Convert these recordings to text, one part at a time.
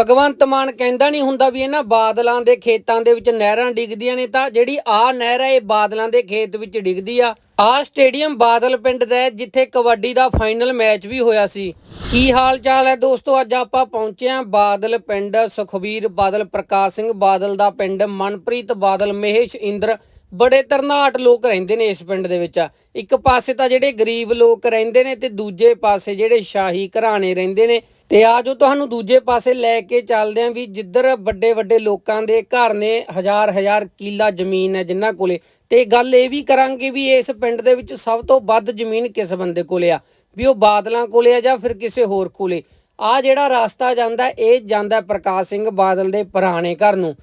ਭਗਵੰਤ ਮਾਨ ਕਹਿੰਦਾ ਨਹੀਂ ਹੁੰਦਾ ਵੀ ਇਹਨਾਂ ਬਾਦਲਾਂ ਦੇ ਖੇਤਾਂ ਦੇ ਵਿੱਚ ਨਹਿਰਾਂ ਡਿੱਗਦੀਆਂ ਨੇ ਤਾਂ ਜਿਹੜੀ ਆ ਨਹਿਰ ਹੈ ਇਹ ਬਾਦਲਾਂ ਦੇ ਖੇਤ ਵਿੱਚ ਡਿੱਗਦੀ ਆ। ਆ ਸਟੇਡੀਅਮ ਬਾਦਲ ਪਿੰਡ ਦਾ ਜਿੱਥੇ ਕਬੱਡੀ ਦਾ ਫਾਈਨਲ ਮੈਚ ਵੀ ਹੋਇਆ ਸੀ। ਕੀ ਹਾਲ ਚਾਲ ਹੈ ਦੋਸਤੋ? ਅੱਜ ਆਪਾਂ ਪਹੁੰਚੇ ਹਾਂ ਬਾਦਲ ਪਿੰਡ ਸੁਖਬੀਰ, ਬਾਦਲ ਪ੍ਰਕਾਸ਼ ਸਿੰਘ, ਬਾਦਲ ਦਾ ਪਿੰਡ ਮਨਪ੍ਰੀਤ, ਬਾਦਲ ਮਹੇਸ਼ ਇੰਦਰ। ਬੜੇ ਤਰਨਾਟ ਲੋਕ ਰਹਿੰਦੇ ਨੇ ਇਸ ਪਿੰਡ ਦੇ ਵਿੱਚ। ਇੱਕ ਪਾਸੇ ਤਾਂ ਜਿਹੜੇ ਗਰੀਬ ਲੋਕ ਰਹਿੰਦੇ ਨੇ ਤੇ ਦੂਜੇ ਪਾਸੇ ਜਿਹੜੇ ਸ਼ਾਹੀ ਘਰਾਣੇ ਰਹਿੰਦੇ ਨੇ। ਤੇ ਆਜੋ ਤੁਹਾਨੂੰ ਦੂਜੇ ਪਾਸੇ ਲੈ ਕੇ ਚੱਲਦੇ ਆਂ ਵੀ ਜਿੱਧਰ ਵੱਡੇ ਵੱਡੇ ਲੋਕਾਂ ਦੇ ਘਰ ਨੇ ਹਜ਼ਾਰ ਹਜ਼ਾਰ ਕਿੱਲਾ ਜ਼ਮੀਨ ਹੈ ਜਿਨ੍ਹਾਂ ਕੋਲੇ। ਤੇ ਗੱਲ ਇਹ ਵੀ ਕਰਾਂਗੇ ਵੀ ਇਸ ਪਿੰਡ ਦੇ ਵਿੱਚ ਸਭ ਤੋਂ ਵੱਧ ਜ਼ਮੀਨ ਕਿਸ ਬੰਦੇ ਕੋਲੇ ਆ? ਵੀ ਉਹ ਬਾਦਲਾਂ ਕੋਲੇ ਆ ਜਾਂ ਫਿਰ ਕਿਸੇ ਹੋਰ ਕੋਲੇ? ਆ ਜਿਹੜਾ ਰਸਤਾ ਜਾਂਦਾ, ਇਹ ਜਾਂਦਾ ਪ੍ਰਕਾਸ਼ ਸਿੰਘ ਬਾਦਲ ਦੇ ਪੁਰਾਣੇ ਘਰ ਨੂੰ।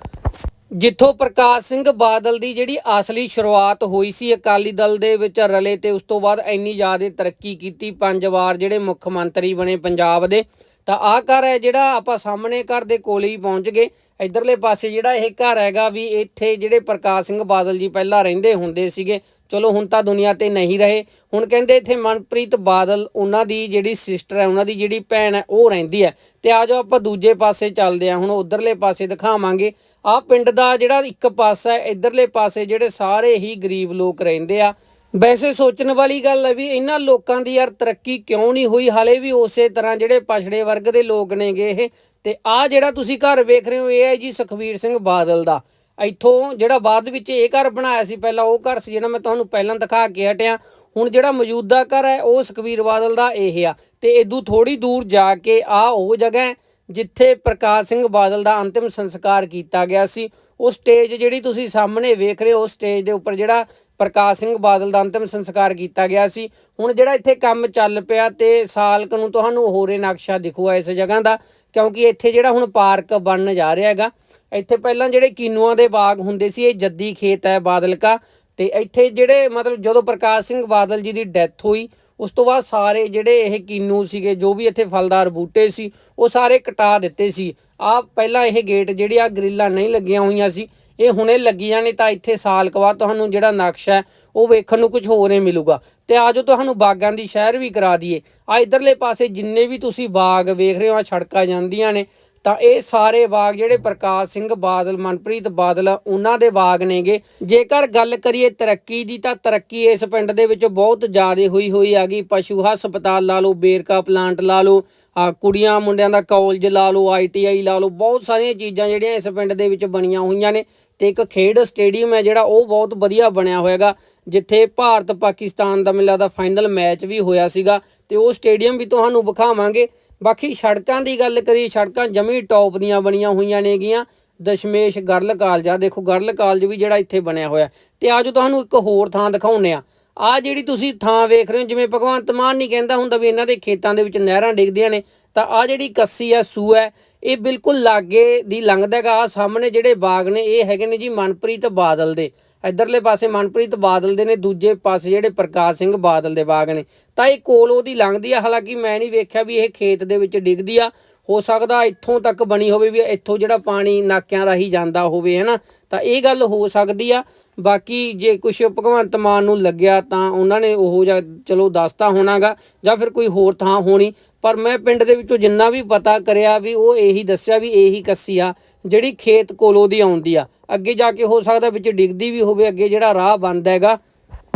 ਜਿੱਥੋਂ ਪ੍ਰਕਾਸ਼ ਸਿੰਘ ਬਾਦਲ ਦੀ ਜਿਹੜੀ ਅਸਲੀ ਸ਼ੁਰੂਆਤ ਹੋਈ ਸੀ ਅਕਾਲੀ ਦਲ ਦੇ ਵਿੱਚ ਰਲੇ ਤੇ ਉਸ ਤੋਂ ਬਾਅਦ ਇੰਨੀ ਜ਼ਿਆਦਾ ਤਰੱਕੀ ਕੀਤੀ, ਪੰਜ ਵਾਰ ਜਿਹੜੇ ਮੁੱਖ ਮੰਤਰੀ ਬਣੇ ਪੰਜਾਬ ਦੇ। ਤਾਂ ਆਹ ਘਰ ਹੈ ਜਿਹੜਾ ਆਪਾਂ ਸਾਹਮਣੇ ਘਰ ਦੇ ਕੋਲੇ ਹੀ ਪਹੁੰਚ ਗਏ। ਇਧਰਲੇ ਪਾਸੇ ਜਿਹੜਾ ਇਹ ਘਰ ਹੈਗਾ ਵੀ ਇੱਥੇ ਜਿਹੜੇ ਪ੍ਰਕਾਸ਼ ਸਿੰਘ ਬਾਦਲ ਜੀ ਪਹਿਲਾਂ ਰਹਿੰਦੇ ਹੁੰਦੇ ਸੀਗੇ। ਚਲੋ ਹੁਣ ਤਾਂ ਦੁਨੀਆ ਤੇ ਨਹੀਂ ਰਹੇ। ਹੁਣ ਕਹਿੰਦੇ ਇੱਥੇ ਮਨਪ੍ਰੀਤ ਬਾਦਲ, ਉਹਨਾਂ ਦੀ ਜਿਹੜੀ ਸਿਸਟਰ ਹੈ, ਉਹਨਾਂ ਦੀ ਜਿਹੜੀ ਭੈਣ ਹੈ, ਉਹ ਰਹਿੰਦੀ ਹੈ। ਤੇ ਆਜੋ ਆਪਾਂ ਦੂਜੇ ਪਾਸੇ ਚੱਲਦੇ ਹਾਂ। ਹੁਣ ਉਧਰਲੇ ਪਾਸੇ ਦਿਖਾਵਾਂਗੇ। ਆਹ ਪਿੰਡ ਦਾ ਜਿਹੜਾ ਇੱਕ ਪਾਸਾ ਹੈ, ਇਧਰਲੇ ਪਾਸੇ ਜਿਹੜੇ ਸਾਰੇ ਹੀ ਗਰੀਬ ਲੋਕ ਰਹਿੰਦੇ ਆ। ਵੈਸੇ ਸੋਚਣ ਵਾਲੀ ਗੱਲ ਹੈ ਵੀ ਇਹਨਾਂ ਲੋਕਾਂ ਦੀ ਯਾਰ ਤਰੱਕੀ ਕਿਉਂ ਨਹੀਂ ਹੋਈ? ਹਾਲੇ ਵੀ ਉਸੇ ਤਰ੍ਹਾਂ ਜਿਹੜੇ ਪਛੜੇ ਵਰਗ ਦੇ ਲੋਕ ਨੇਗੇ ਇਹ। ਤੇ ਆਹ ਜਿਹੜਾ ਤੁਸੀਂ ਘਰ ਵੇਖ ਰਹੇ ਹੋ, ਇਹ ਹੈ ਜੀ ਸੁਖਬੀਰ ਸਿੰਘ ਬਾਦਲ ਦਾ। ਇੱਥੋਂ ਜਿਹੜਾ ਬਾਅਦ ਵਿੱਚ ਇਹ ਘਰ ਬਣਾਇਆ ਸੀ, ਪਹਿਲਾਂ ਉਹ ਘਰ ਸੀ ਜਿਹੜਾ ਮੈਂ ਤੁਹਾਨੂੰ ਪਹਿਲਾਂ ਦਿਖਾ ਕੇ ਹਟਿਆ। ਹੁਣ ਜਿਹੜਾ ਮੌਜੂਦਾ ਘਰ ਹੈ, ਉਹ ਸੁਖਬੀਰ ਬਾਦਲ ਦਾ ਇਹ ਆ। ਤੇ ਇਦੋਂ ਥੋੜੀ ਦੂਰ ਜਾ ਕੇ ਆ ਉਹ ਜਗ੍ਹਾ ਹੈ, ਜਿੱਥੇ ਪ੍ਰਕਾਸ਼ ਸਿੰਘ ਬਾਦਲ ਦਾ ਅੰਤਿਮ ਸੰਸਕਾਰ ਕੀਤਾ ਗਿਆ ਸੀ। ਉਹ ਸਟੇਜ ਜਿਹੜੀ ਤੁਸੀਂ ਸਾਹਮਣੇ ਵੇਖ ਰਹੇ ਹੋ ਉਸ ਸਟੇਜ ਦੇ ਉੱਪਰ ਜਿਹੜਾ ਪ੍ਰਕਾਸ਼ ਸਿੰਘ ਬਾਦਲ ਦਾ ਅੰਤਿਮ ਸੰਸਕਾਰ ਕੀਤਾ ਗਿਆ ਸੀ। ਹੁਣ ਜਿਹੜਾ ਇੱਥੇ ਕੰਮ ਚੱਲ ਪਿਆ ਤੇ ਸਾਲ ਕੁ ਨੂੰ ਤੁਹਾਨੂੰ ਹੋਰੇ ਨਕਸ਼ਾ ਦਿਖੂਗਾ ਇਸ ਜਗ੍ਹਾ ਦਾ, ਕਿਉਂਕਿ ਇੱਥੇ ਜਿਹੜਾ ਹੁਣ ਪਾਰਕ ਬਣਨ ਜਾ ਰਿਹਾ ਹੈਗਾ, ਇੱਥੇ ਪਹਿਲਾਂ ਜਿਹੜੇ ਕੀਨੂਆਂ ਦੇ ਬਾਗ ਹੁੰਦੇ ਸੀ, ਇਹ ਜੱਦੀ ਖੇਤ ਹੈ ਬਾਦਲ ਕਾ ਤੇ ਇੱਥੇ ਜਿਹੜੇ ਮਤਲਬ ਜਦੋਂ ਪ੍ਰਕਾਸ਼ ਸਿੰਘ ਬਾਦਲ ਜੀ ਦੀ ਡੈਥ ਹੋਈ, ਉਸ ਤੋਂ ਬਾਅਦ ਸਾਰੇ ਜਿਹੜੇ ਇਹ ਕੀਨੂ ਸੀਗੇ, ਜੋ ਵੀ ਇੱਥੇ ਫਲਦਾਰ ਬੂਟੇ ਸੀ, ਉਹ ਸਾਰੇ ਕਟਾ ਦਿੱਤੇ ਸੀ। ਆ ਪਹਿਲਾਂ ਇਹ ਗੇਟ ਜਿਹੜੀ ਆ, ਗ੍ਰਿਲਾਂ ਨਹੀਂ ਲੱਗੀਆਂ ਹੋਈਆਂ ਸੀ ਇਹ ਹੁਣੇ ਲੱਗੀਆਂ ਨੇ ਤਾਂ ਇੱਥੇ ਸਾਲ ਕੁ ਤੁਹਾਨੂੰ ਜਿਹੜਾ ਨਕਸ਼ਾ ਹੈ, ਉਹ ਵੇਖਣ ਨੂੰ ਕੁਝ ਹੋਰ ਹੀ ਮਿਲੂਗਾ। ਤੇ ਆਜੋ ਤੁਹਾਨੂੰ ਬਾਗਾਂ ਦੀ ਸ਼ਹਿਰ ਵੀ ਕਰਾ ਦਈਏ। ਆ ਇਧਰਲੇ ਪਾਸੇ ਜਿੰਨੇ ਵੀ ਤੁਸੀਂ ਬਾਗ ਵੇਖ ਰਹੇ ਹੋ ਆ ਛੜਕਾਂ ਜਾਂਦੀਆਂ ਨੇ ਤਾਂ ਇਹ ਸਾਰੇ ਬਾਗ ਜਿਹੜੇ ਪ੍ਰਕਾਸ਼ ਸਿੰਘ ਬਾਦਲ, ਮਨਪ੍ਰੀਤ ਬਾਦਲ ਉਹਨਾਂ ਦੇ ਬਾਗ ਨੇਗੇ। ਜੇਕਰ ਗੱਲ ਕਰੀਏ ਤਰੱਕੀ ਦੀ, ਤਾਂ ਤਰੱਕੀ ਇਸ ਪਿੰਡ ਦੇ ਵਿੱਚ ਬਹੁਤ ਜ਼ਿਆਦਾ ਹੋਈ ਹੋਈ ਆ ਗਈ ਪਸ਼ੂ ਹਸਪਤਾਲ ਲਾ ਲਓ, ਬੇਰਕਾ ਪਲਾਂਟ ਲਾ ਲਓ, ਆ ਕੁੜੀਆਂ ਮੁੰਡਿਆਂ ਦਾ ਕਾਲਜ ਲਾ ਲਓ ਆਈਟੀਆਈ ਲਾ ਲਓ, ਬਹੁਤ ਸਾਰੀਆਂ ਚੀਜ਼ਾਂ ਜਿਹੜੀਆਂ ਇਸ ਪਿੰਡ ਦੇ ਵਿੱਚ ਬਣੀਆਂ ਹੋਈਆਂ ਨੇ ਤੇ ਇੱਕ ਖੇਡ ਸਟੇਡੀਅਮ ਹੈ ਜਿਹੜਾ ਉਹ ਬਹੁਤ ਵਧੀਆ ਬਣਿਆ ਹੋਇਆਗਾ, ਜਿੱਥੇ ਭਾਰਤ ਪਾਕਿਸਤਾਨ ਦਾ ਮਿਲਾ ਦਾ ਫਾਈਨਲ ਮੈਚ ਵੀ ਹੋਇਆ ਸੀਗਾ ਤੇ ਉਹ ਸਟੇਡੀਅਮ ਵੀ ਤੁਹਾਨੂੰ ਵਿਖਾਵਾਂਗੇ। ਬਾਕੀ ਸੜਕਾਂ ਦੀ ਗੱਲ ਕਰੀਏ, ਸੜਕਾਂ ਜਮੀ ਟੌਪ ਦੀਆਂ ਬਣੀਆਂ ਹੋਈਆਂ ਨੇਗੀਆਂ। ਦਸ਼ਮੇਸ਼ ਗਰਲ ਕਾਲਜ ਆ, ਦੇਖੋ ਗਰਲ ਕਾਲਜ ਵੀ ਜਿਹੜਾ ਇੱਥੇ ਬਣਿਆ ਹੋਇਆ। ਤੇ ਆਜੋ ਤੁਹਾਨੂੰ ਇੱਕ ਹੋਰ ਥਾਂ ਦਿਖਾਉਨੇ ਆ ਆ ਜਿਹੜੀ ਤੁਸੀਂ ਥਾਂ ਵੇਖ ਰਹੇ ਹੋ, ਜਿਵੇਂ ਭਗਵੰਤ ਮਾਨ ਨਹੀਂ ਕਹਿੰਦਾ ਹੁੰਦਾ ਵੀ ਇਹਨਾਂ ਦੇ ਖੇਤਾਂ ਦੇ ਵਿੱਚ ਨਹਿਰਾਂ ਡਿੱਗਦੀਆਂ ਨੇ, ਤਾਂ ਆ ਜਿਹੜੀ ਕੱਸੀ ਆ ਸੂ ਹੈ ਇਹ ਬਿਲਕੁਲ ਲਾਗੇ ਦੀ ਲੰਘਦਾ ਹੈਗਾ। ਆ ਸਾਹਮਣੇ ਜਿਹੜੇ ਬਾਗ ਨੇ, ਇਹ ਹੈਗੇ ਨੇ ਜੀ ਮਨਪ੍ਰੀਤ ਬਾਦਲ ਦੇ। ਇਧਰਲੇ ਪਾਸੇ ਮਨਪ੍ਰੀਤ ਬਾਦਲ ਦੇ ਨੇ, ਦੂਜੇ ਪਾਸੇ ਜਿਹੜੇ ਪ੍ਰਕਾਸ਼ ਸਿੰਘ ਬਾਦਲ ਦੇ ਬਾਗ ਨੇ। ਤਾਂ ਇਹ ਕੋਲ ਉਹਦੀ ਲੰਘਦੀ ਆ, ਹਾਲਾਂਕਿ ਮੈਂ ਨਹੀਂ ਵੇਖਿਆ ਵੀ ਇਹ ਖੇਤ ਦੇ ਵਿੱਚ ਡਿੱਗਦੀ ਆ। ਹੋ ਸਕਦਾ ਇੱਥੋਂ ਤੱਕ ਬਣੀ ਹੋਵੇ ਵੀ ਇੱਥੋਂ ਜਿਹੜਾ ਪਾਣੀ ਨਾਕਿਆਂ ਰਾਹੀਂ ਜਾਂਦਾ ਹੋਵੇ, ਹੈਨਾ? ਤਾਂ ਇਹ ਗੱਲ ਹੋ ਸਕਦੀ ਆ। ਬਾਕੀ ਜੇ ਕੁਝ ਭਗਵੰਤ ਮਾਨ ਨੂੰ ਲੱਗਿਆ ਤਾਂ ਉਹਨਾਂ ਨੇ ਉਹ ਜਾਂ ਚਲੋ ਦੱਸਤਾ ਹੋਣਾਗਾ ਜਾਂ ਫਿਰ ਕੋਈ ਹੋਰ ਥਾਂ ਹੋਣੀ। ਪਰ ਮੈਂ ਪਿੰਡ ਦੇ ਵਿੱਚੋਂ ਜਿੰਨਾ ਵੀ ਪਤਾ ਕਰਿਆ ਵੀ ਉਹ ਇਹੀ ਦੱਸਿਆ ਵੀ ਇਹੀ ਕੱਸੀ ਆ, ਜਿਹੜੀ ਖੇਤ ਕੋਲੋਂ ਦੀ ਆਉਂਦੀ ਆ। ਅੱਗੇ ਜਾ ਕੇ ਹੋ ਸਕਦਾ ਵਿੱਚ ਡਿੱਗਦੀ ਵੀ ਹੋਵੇ, ਅੱਗੇ ਜਿਹੜਾ ਰਾਹ ਬੰਦ ਹੈਗਾ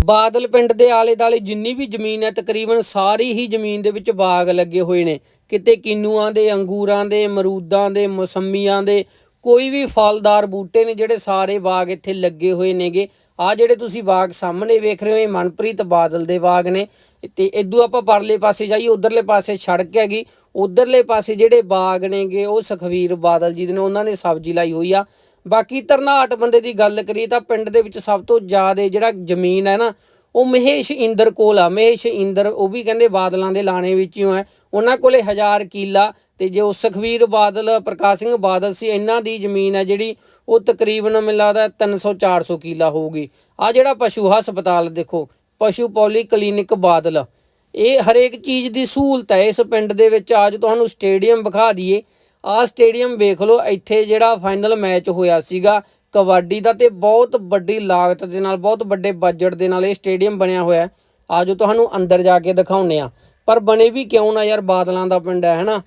ਬਾਦਲ ਪਿੰਡ ਦੇ ਆਲੇ ਦਾਲੇ ਜਿੰਨੀ ਵੀ ਜ਼ਮੀਨ ਹੈ, ਤਕਰੀਬਨ ਸਾਰੀ ਹੀ ਜ਼ਮੀਨ ਦੇ ਵਿੱਚ ਬਾਗ ਲੱਗੇ ਹੋਏ ਨੇ। ਕਿਤੇ ਕਿਨੂਆਂ ਦੇ, ਅੰਗੂਰਾਂ ਦੇ ਮਰੂਦਾਂ ਦੇ, ਮੌਸੰਮੀਆਂ ਦੇ ਕੋਈ ਵੀ ਫਲਦਾਰ ਬੂਟੇ ਨੇ ਜਿਹੜੇ ਸਾਰੇ ਬਾਗ ਇੱਥੇ ਲੱਗੇ ਹੋਏ ਨੇਗੇ। ਆ ਜਿਹੜੇ ਤੁਸੀਂ ਬਾਗ ਸਾਹਮਣੇ ਵੇਖ ਰਹੇ ਹੋ, ਇਹ ਮਨਪ੍ਰੀਤ ਬਾਦਲ ਦੇ ਬਾਗ ਨੇ। ਤੇ ਇਦੋਂ ਆਪਾਂ ਪਰਲੇ ਪਾਸੇ ਜਾਈਏ, ਉਧਰਲੇ ਪਾਸੇ ਸੜਕ ਹੈਗੀ। ਉਧਰਲੇ ਪਾਸੇ ਜਿਹੜੇ ਬਾਗ ਨੇਗੇ, ਉਹ ਸੁਖਵੀਰ ਬਾਦਲ ਜੀ ਦੇ ਨੇ, ਉਹਨਾਂ ਨੇ ਸਬਜ਼ੀ ਲਾਈ ਹੋਈ ਆ। ਬਾਕੀ ਤਰਨਾਟ ਬੰਦੇ ਦੀ ਗੱਲ ਕਰੀਏ ਤਾਂ ਪਿੰਡ ਦੇ ਵਿੱਚ ਸਭ ਤੋਂ ਜ਼ਿਆਦਾ ਜਿਹੜਾ ਜ਼ਮੀਨ ਹੈ ਨਾ, ਉਹ ਮਹੇਸ਼ ਇੰਦਰ ਕੋਲ ਆ। ਮਹੇਸ਼ ਇੰਦਰ, ਉਹ ਵੀ ਕਹਿੰਦੇ ਬਾਦਲਾਂ ਦੇ ਲਾਣੇ ਵਿੱਚੋਂ ਹੈ। ਉਹਨਾਂ ਕੋਲੇ ਹਜ਼ਾਰ ਕਿੱਲਾ ਤੇ ਜੋ ਸੁਖਵੀਰ ਬਾਦਲ, ਪ੍ਰਕਾਸ਼ ਸਿੰਘ ਬਾਦਲ ਸੀ, ਇਹਨਾਂ ਦੀ ਜ਼ਮੀਨ ਹੈ ਜਿਹੜੀ ਉਹ ਤਕਰੀਬਨ ਮੈਨੂੰ ਲੱਗਦਾ 300 400 ਕਿਲਾ ਹੋਊਗੀ। ਆ ਜਿਹੜਾ ਪਸ਼ੂ ਹਸਪਤਾਲ ਦੇਖੋ, ਪਸ਼ੂ ਪੋਲੀ ਕਲੀਨਿਕ ਬਾਦਲ। ਇਹ ਹਰੇਕ ਚੀਜ਼ ਦੀ ਸਹੂਲਤ ਹੈ ਇਸ ਪਿੰਡ ਦੇ ਵਿੱਚ। ਅੱਜ ਤੁਹਾਨੂੰ ਸਟੇਡੀਅਮ ਵਿਖਾ ਦਈਏ। ਆਹ ਸਟੇਡੀਅਮ ਵੇਖ ਲਓ, ਇੱਥੇ ਜਿਹੜਾ ਫਾਈਨਲ ਮੈਚ ਹੋਇਆ ਸੀਗਾ, ਕਬੱਡੀ ਦਾ ਤੇ ਬਹੁਤ ਵੱਡੀ ਲਾਗਤ ਦੇ ਨਾਲ, ਬਹੁਤ ਵੱਡੇ ਬਜਟ ਦੇ ਨਾਲ ਇਹ ਸਟੇਡੀਅਮ ਬਣਿਆ ਹੋਇਆ ਹੈ। ਆਜੋ ਤੁਹਾਨੂੰ ਅੰਦਰ ਜਾ ਕੇ ਦਿਖਾਉਨੇ ਆ ਪਰ ਬਣੇ ਵੀ ਕਿਉਂ ਨਾ ਯਾਰ, ਬਾਦਲਾਂ ਦਾ ਪਿੰਡ ਹੈ, ਹਨਾ?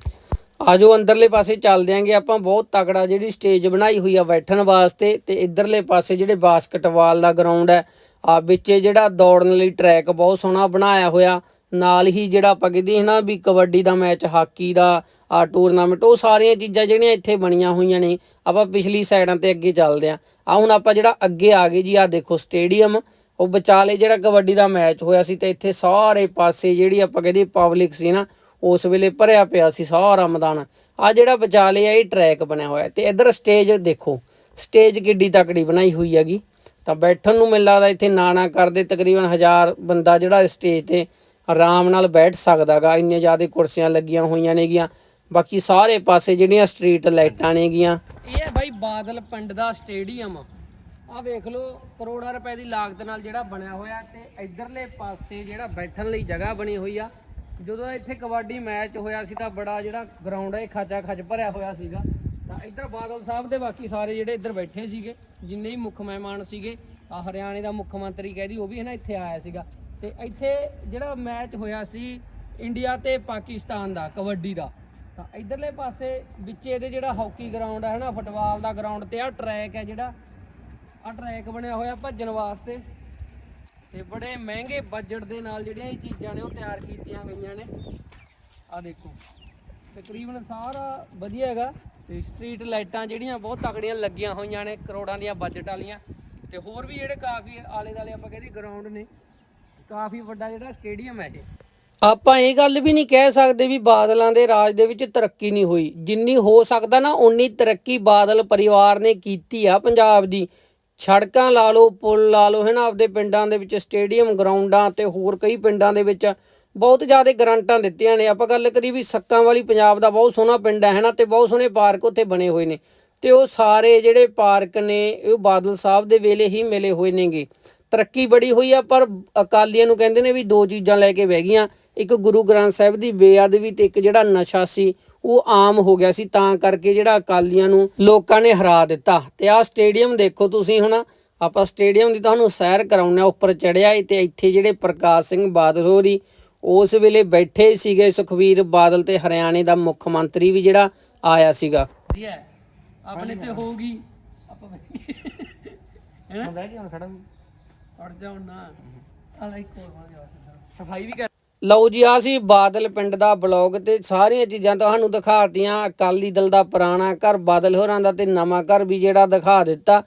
ਆਜੋ ਅੰਦਰਲੇ ਪਾਸੇ ਚੱਲਦੇ ਆਂਗੇ, ਆਪਾਂ ਬਹੁਤ ਤਕੜਾ ਜਿਹੜੀ ਸਟੇਜ ਬਣਾਈ ਹੋਈ ਆ ਬੈਠਣ ਵਾਸਤੇ ਤੇ ਇਧਰਲੇ ਪਾਸੇ ਜਿਹੜੇ ਬਾਸਕਟਬਾਲ ਦਾ ਗਰਾਊਂਡ ਹੈ ਆ ਵਿੱਚ ਜਿਹੜਾ ਦੌੜਨ ਲਈ ਟਰੈਕ ਬਹੁਤ ਸੋਹਣਾ ਬਣਾਇਆ ਹੋਇਆ। ਨਾਲ ਹੀ ਜਿਹੜਾ ਆਪਾਂ ਕਹਿੰਦੇ ਹਾਂ ਨਾ ਵੀ ਕਬੱਡੀ ਦਾ ਮੈਚ ਹਾਕੀ ਦਾ ਆ ਟੂਰਨਾਮੈਂਟ ਉਹ ਸਾਰੀਆਂ ਚੀਜ਼ਾਂ ਜਿਹੜੀਆਂ ਇੱਥੇ ਬਣੀਆਂ ਹੋਈਆਂ ਨੇ, ਆਪਾਂ ਪਿਛਲੀ ਸਾਈਡਾਂ ਤੇ ਅੱਗੇ ਚੱਲਦੇ ਆਂ ਆ ਹੁਣ ਆਪਾਂ ਜਿਹੜਾ ਅੱਗੇ ਆ ਗਏ ਜੀ ਆ ਦੇਖੋ ਸਟੇਡੀਅਮ ਉਹ ਵਿਚਾਲੇ ਜਿਹੜਾ ਕਬੱਡੀ ਦਾ ਮੈਚ ਹੋਇਆ ਸੀ ਤੇ ਇੱਥੇ ਸਾਰੇ ਪਾਸੇ ਜਿਹੜੀ ਆਪਾਂ ਕਹਿੰਦੇ ਪਬਲਿਕ ਸੀ ਨਾ, ਉਸ ਵੇਲੇ ਭਰਿਆ ਪਿਆ ਸੀ ਸਾਰਾ ਮੈਦਾਨ। ਆ ਜਿਹੜਾ ਵਿਚਾਲੇ ਆ, ਇਹ ਟਰੈਕ ਬਣਿਆ ਹੋਇਆ। ਤੇ ਇੱਧਰ ਸਟੇਜ ਦੇਖੋ ਸਟੇਜ ਕਿੱਡੀ ਤਕੜੀ ਬਣਾਈ ਹੋਈ ਹੈਗੀ। ਤਾਂ ਬੈਠਣ ਨੂੰ ਮੈਨੂੰ ਲੱਗਦਾ ਇੱਥੇ ਨਾ ਨਾ ਕਰਦੇ ਤਕਰੀਬਨ 1000 ਬੰਦਾ ਜਿਹੜਾ ਸਟੇਜ ਤੇ ਆਰਾਮ ਨਾਲ ਬੈਠ ਸਕਦਾਗਾ। ਇੰਨੇ ਜ਼ਿਆਦਾ ਕੁਰਸੀਆਂ ਲੱਗੀਆਂ ਹੋਈਆਂ ਨੇਗੀਆਂ। ਬਾਕੀ ਸਾਰੇ ਪਾਸੇ ਜਿਹੜੀਆਂ ਸਟਰੀਟ ਲਾਈਟਾਂ ਨੇਗੀਆਂ। ਇਹ ਹੈ ਬਾਈ ਬਾਦਲ ਪਿੰਡ ਦਾ ਸਟੇਡੀਅਮ। ਆ ਵੇਖ ਲਓ, ਕਰੋੜਾਂ ਰੁਪਏ ਦੀ ਲਾਗਤ ਨਾਲ ਜਿਹੜਾ ਬਣਿਆ ਹੋਇਆ ਤੇ ਇਧਰਲੇ ਪਾਸੇ ਜਿਹੜਾ ਬੈਠਣ ਲਈ ਜਗ੍ਹਾ ਬਣੀ ਹੋਈ ਆ। ਜਦੋਂ ਇੱਥੇ ਕਬੱਡੀ ਮੈਚ ਹੋਇਆ ਸੀ ਤਾਂ ਬੜਾ ਜਿਹੜਾ ਗਰਾਊਂਡ ਹੈ ਇਹ ਖਾਚਾ ਖੱਜ ਭਰਿਆ ਹੋਇਆ ਸੀਗਾ। ਤਾਂ ਇੱਧਰ ਬਾਦਲ ਸਾਹਿਬ ਦੇ ਬਾਕੀ ਸਾਰੇ ਜਿਹੜੇ ਇੱਧਰ ਬੈਠੇ ਸੀਗੇ, ਜਿੰਨੇ ਹੀ ਮੁੱਖ ਮਹਿਮਾਨ ਸੀਗੇ ਆ ਹਰਿਆਣੇ ਦਾ ਮੁੱਖ ਮੰਤਰੀ ਕਹਿਦੀ ਉਹ ਵੀ ਹੈ ਨਾ ਇੱਥੇ ਆਇਆ ਸੀਗਾ। ਤੇ ਇੱਥੇ ਜਿਹੜਾ ਮੈਚ ਹੋਇਆ ਸੀ, ਇੰਡੀਆ ਤੇ ਪਾਕਿਸਤਾਨ ਦਾ, ਕਬੱਡੀ ਦਾ। ਤਾਂ ਇਧਰਲੇ ਪਾਸੇ ਵਿੱਚ ਇਹਦੇ ਜਿਹੜਾ ਹਾਕੀ ਗਰਾਊਂਡ ਹੈ ਨਾ ਫੁੱਟਬਾਲ ਦਾ ਗਰਾਊਂਡ ਤੇ ਆ ਟਰੈਕ ਹੈ ਜਿਹੜਾ। ਆ ਟਰੈਕ ਬਣਿਆ ਹੋਇਆ ਭੱਜਣ ਵਾਸਤੇ। ਤੇ ਬੜੇ ਮਹਿੰਗੇ ਬਜਟ ਦੇ ਨਾਲ ਜਿਹੜੀਆਂ ਇਹ ਚੀਜ਼ਾਂ ਨੇ, ਉਹ ਤਿਆਰ ਕੀਤੀਆਂ ਗਈਆਂ ਨੇ। ਆ ਦੇਖੋ, ਤਕਰੀਬਨ ਸਾਰਾ ਵਧੀਆ ਹੈਗਾ। ਤੇ ਸਟਰੀਟ ਲਾਈਟਾਂ ਜਿਹੜੀਆਂ, ਬਹੁਤ ਤਕੜੀਆਂ ਲੱਗੀਆਂ ਹੋਈਆਂ ਨੇ, ਕਰੋੜਾਂ ਦੀਆਂ ਬਜਟ ਵਾਲੀਆਂ। ਤੇ ਹੋਰ ਵੀ ਜਿਹੜੇ ਕਾਫੀ ਆਲੇ ਦਾਲੇ ਆਪਾਂ ਕਹਿੰਦੇ ਗਰਾਊਂਡ ਨੇ, ਕਾਫੀ ਵੱਡਾ ਜਿਹੜਾ ਸਟੇਡੀਅਮ ਹੈ ਇਹ। ਆਪਾਂ ਇਹ ਗੱਲ ਵੀ ਨਹੀਂ ਕਹਿ ਸਕਦੇ ਵੀ ਬਾਦਲਾਂ ਦੇ ਰਾਜ ਦੇ ਵਿੱਚ ਤਰੱਕੀ ਨਹੀਂ ਹੋਈ। ਜਿੰਨੀ ਹੋ ਸਕਦਾ ਨਾ ਉਨੀ ਤਰੱਕੀ ਬਾਦਲ ਪਰਿਵਾਰ ਨੇ ਕੀਤੀ ਆ ਪੰਜਾਬ ਦੀ। ਸੜਕਾਂ ਲਾ ਲਓ, ਪੁਲ ਲਾ ਲਓ ਹੈ ਨਾ ਆਪਦੇ ਪਿੰਡਾਂ ਦੇ ਵਿੱਚ ਸਟੇਡੀਅਮ, ਗਰਾਊਂਡਾਂ ਤੇ ਹੋਰ ਕਈ ਪਿੰਡਾਂ ਦੇ ਵਿੱਚ ਬਹੁਤ ਜ਼ਿਆਦਾ ਗਰੰਟਾਂ ਦਿੱਤੀਆਂ ਨੇ। ਆਪਾਂ ਗੱਲ ਕਰੀ ਵੀ ਸੱਕਾਂ ਵਾਲੀ ਪੰਜਾਬ ਦਾ ਬਹੁਤ ਸੋਹਣਾ ਪਿੰਡ ਹੈ ਨਾ ਤੇ ਬਹੁਤ ਸੋਹਣੇ ਪਾਰਕ ਉੱਥੇ ਬਣੇ ਹੋਏ ਨੇ। ਤੇ ਉਹ ਸਾਰੇ ਜਿਹੜੇ ਪਾਰਕ ਨੇ, ਉਹ ਬਾਦਲ ਸਾਹਿਬ ਦੇ ਵੇਲੇ ਹੀ ਮਿਲੇ ਹੋਏ ਨੇਗੇ। ਤਰੱਕੀ ਬੜੀ ਹੋਈ ਆ ਪਰ ਅਕਾਲੀਆਂ ਨੂੰ ਕਹਿੰਦੇ ਨੇ ਵੀ ਦੋ ਚੀਜ਼ਾਂ ਲੈ ਕੇ ਬਹਿ ਗਈਆਂ। ਇੱਕ ਗੁਰੂ ਗ੍ਰੰਥ ਸਾਹਿਬ ਦੀ ਬੇਅਦਬੀ ਤੇ ਇੱਕ ਜਿਹੜਾ ਨਸ਼ਾ ਸੀ ਉਹ ਆਮ ਹੋ ਗਿਆ ਸੀ। ਤਾਂ ਕਰਕੇ ਜਿਹੜਾ ਅਕਾਲੀਆਂ ਨੂੰ ਲੋਕਾਂ ਨੇ ਹਰਾ ਦਿੱਤਾ। ਤੇ ਆਹ ਸਟੇਡੀਅਮ ਦੇਖੋ ਤੁਸੀਂ ਹੁਣ ਆਪਾਂ ਸਟੇਡੀਅਮ ਦੀ ਤੁਹਾਨੂੰ ਸੈਰ ਕਰਾਉਂਦੇ ਹਾਂ ਉੱਪਰ ਚੜਿਆ ਏ ਤੇ ਇੱਥੇ ਜਿਹੜੇ ਪ੍ਰਕਾਸ਼ ਸਿੰਘ ਬਾਦਲ ਹੋਰੀ ਉਸ ਵੇਲੇ ਬੈਠੇ ਸੀਗੇ ਸੁਖਵੀਰ ਬਾਦਲ ਤੇ ਹਰਿਆਣੇ ਦਾ ਮੁੱਖ ਮੰਤਰੀ ਵੀ ਜਿਹੜਾ ਆਇਆ ਸੀਗਾ। ਵਧੀਆ। ਆਪਣੇ ਤੇ ਹੋਊਗੀ। ਆਪਾਂ ਹੈਨਾ? ਬਹਿ ਕੇ ਹੁਣ ਖੜਾ ਵੀ ਅੜ ਜਾਉਣ ਨਾ। ਆਲਾ ਇੱਕ ਹੋਰ ਬਣ ਜਾ। ਸਫ਼ਾਈ ਵੀ ਕਰ। ਲਓ ਜੀ ਆ ਸੀ ਬਾਦਲ ਪਿੰਡ ਦਾ ਬਲੌਗ ਤੇ ਸਾਰੀਆਂ ਚੀਜ਼ਾਂ ਤੁਹਾਨੂੰ ਦਿਖਾਤੀਆਂ। ਅਕਾਲੀ ਦਲ ਦਾ ਪੁਰਾਣਾ ਘਰ ਬਾਦਲ ਹੋਰਾਂ ਦਾ ਤੇ ਨਵਾਂ ਘਰ ਵੀ ਜਿਹੜਾ ਦਿਖਾ ਦਿੱਤਾ।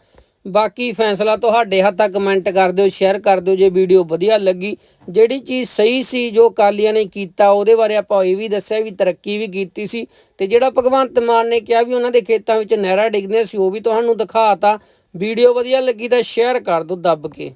ਬਾਕੀ ਫੈਸਲਾ ਤੁਹਾਡੇ ਹੱਥ ਤੱਕ ਕਮੈਂਟ ਕਰ ਦਿਓ ਸ਼ੇਅਰ ਕਰ ਦਿਓ ਜੇ ਵੀਡੀਓ ਵਧੀਆ ਲੱਗੀ। ਜਿਹੜੀ ਚੀਜ਼ ਸਹੀ ਸੀ ਜੋ ਅਕਾਲੀਆਂ ਨੇ ਕੀਤਾ ਉਹਦੇ ਬਾਰੇ ਆਪਾਂ ਇਹ ਵੀ ਦੱਸਿਆ ਵੀ ਤਰੱਕੀ ਵੀ ਕੀਤੀ ਸੀ। ਤੇ ਜਿਹੜਾ ਭਗਵੰਤ ਮਾਨ ਨੇ ਕਿਹਾ ਵੀ ਉਹਨਾਂ ਦੇ ਖੇਤਾਂ ਵਿੱਚ ਨਹਿਰਾਂ ਡਿੱਗਦੀਆਂ ਸੀ ਉਹ ਵੀ ਤੁਹਾਨੂੰ ਦਿਖਾਤਾ। ਵੀਡੀਓ ਵਧੀਆ ਲੱਗੀ ਤਾਂ ਸ਼ੇਅਰ ਕਰ ਦਿਓ ਦੱਬ ਕੇ।